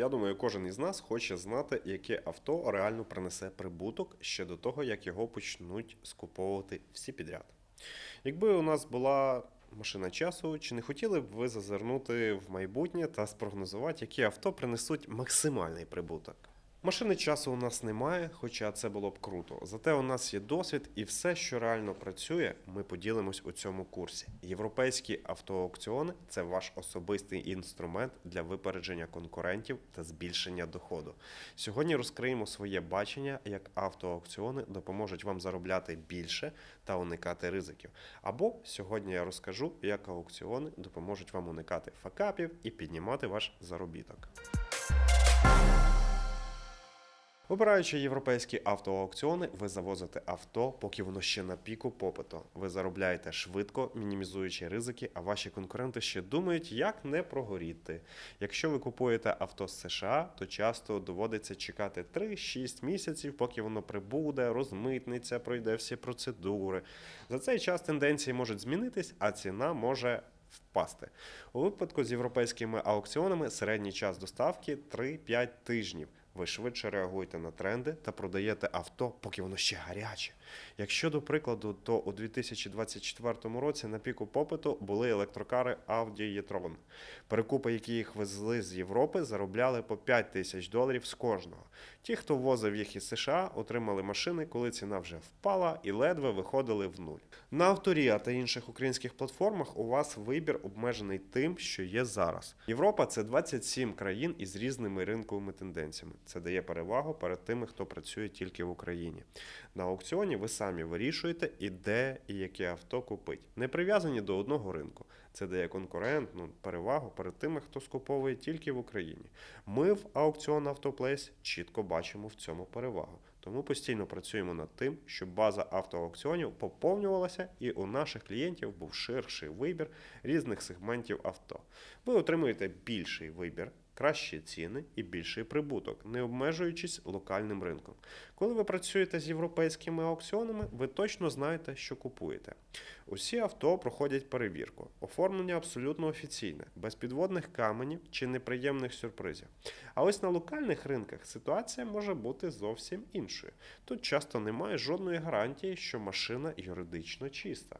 Я думаю, кожен із нас хоче знати, яке авто реально принесе прибуток ще до того, як його почнуть скуповувати всі підряд. Якби у нас була машина часу, чи не хотіли б ви зазирнути в майбутнє та спрогнозувати, які авто принесуть максимальний прибуток? Машини часу у нас немає, хоча це було б круто. Зате у нас є досвід, і все, що реально працює, ми поділимось у цьому курсі. Європейські автоаукціони це ваш особистий інструмент для випередження конкурентів та збільшення доходу. Сьогодні розкриємо своє бачення, як автоаукціони допоможуть вам заробляти більше та уникати ризиків. Або сьогодні я розкажу, як аукціони допоможуть вам уникати факапів і піднімати ваш заробіток. Вибираючи європейські автоаукціони, ви завозите авто, поки воно ще на піку попиту. Ви заробляєте швидко, мінімізуючи ризики, а ваші конкуренти ще думають, як не прогоріти. Якщо ви купуєте авто з США, то часто доводиться чекати 3-6 місяців, поки воно прибуде, розмитниться, пройде всі процедури. За цей час тенденції можуть змінитись, а ціна може впасти. У випадку з європейськими аукціонами середній час доставки 3-5 тижнів. Ви швидше реагуєте на тренди та продаєте авто, поки воно ще гаряче. Якщо до прикладу, то у 2024 році на піку попиту були електрокари Audi e-tron. Перекупи, які їх везли з Європи, заробляли по 5 тисяч доларів з кожного. Ті, хто возив їх із США, отримали машини, коли ціна вже впала і ледве виходили в нуль. На авторія та інших українських платформах у вас вибір обмежений тим, що є зараз. Європа це 27 країн із різними ринковими тенденціями. Це дає перевагу перед тими, хто працює тільки в Україні. На аукціоні ви самі вирішуєте, і де і яке авто купить. Не прив'язані до одного ринку. Це дає конкурентну перевагу перед тими, хто скуповує тільки в Україні. Ми в аукціон Автоплейс чітко бачимо в цьому перевагу. Тому постійно працюємо над тим, щоб база автоаукціонів поповнювалася і у наших клієнтів був ширший вибір різних сегментів авто. Ви отримуєте більший вибір. Кращі ціни і більший прибуток, не обмежуючись локальним ринком. Коли ви працюєте з європейськими аукціонами, ви точно знаєте, що купуєте. Усі авто проходять перевірку. Оформлення абсолютно офіційне, без підводних каменів чи неприємних сюрпризів. А ось на локальних ринках ситуація може бути зовсім іншою. Тут часто немає жодної гарантії, що машина юридично чиста.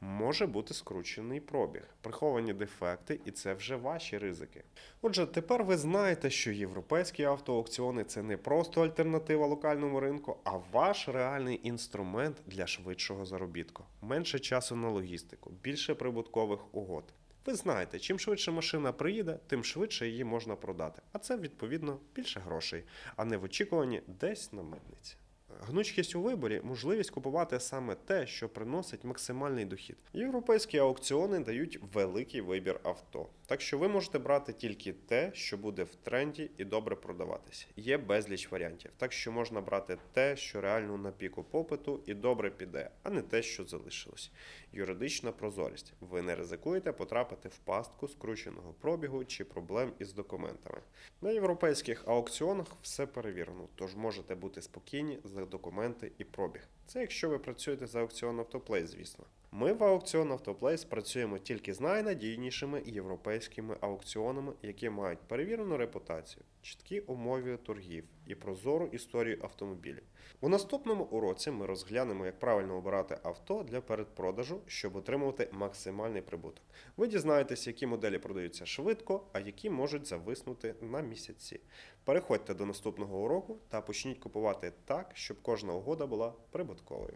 Може бути скручений пробіг, приховані дефекти, і це вже ваші ризики. Отже, тепер ви знаєте, що європейські автоаукціони це не просто альтернатива локальному ринку, а ваш реальний інструмент для швидшого заробітку. Менше часу на логістику, більше прибуткових угод. Ви знаєте, чим швидше машина приїде, тим швидше її можна продати. А це відповідно більше грошей, а не в очікуванні десь на митниці. Гнучкість у виборі можливість купувати саме те, що приносить максимальний дохід. Європейські аукціони дають великий вибір авто, так що ви можете брати тільки те, що буде в тренді і добре продаватися. Є безліч варіантів, так що можна брати те, що реально на піку попиту і добре піде, а не те, що залишилось. Юридична прозорість. Ви не ризикуєте потрапити в пастку скрученого пробігу чи проблем із документами. На європейських аукціонах все перевірено, тож можете бути спокійні за документи і пробіг. Це якщо ви працюєте за аукціон Автоплей, звісно. Ми в аукціон Автоплейс працюємо тільки з найнадійнішими європейськими аукціонами, які мають перевірену репутацію, чіткі умови торгів і прозору історію автомобілів. У наступному уроці ми розглянемо, як правильно обирати авто для передпродажу, щоб отримувати максимальний прибуток. Ви дізнаєтесь, які моделі продаються швидко, а які можуть зависнути на місяці. Переходьте до наступного уроку та почніть купувати так, щоб кожна угода була прибутковою.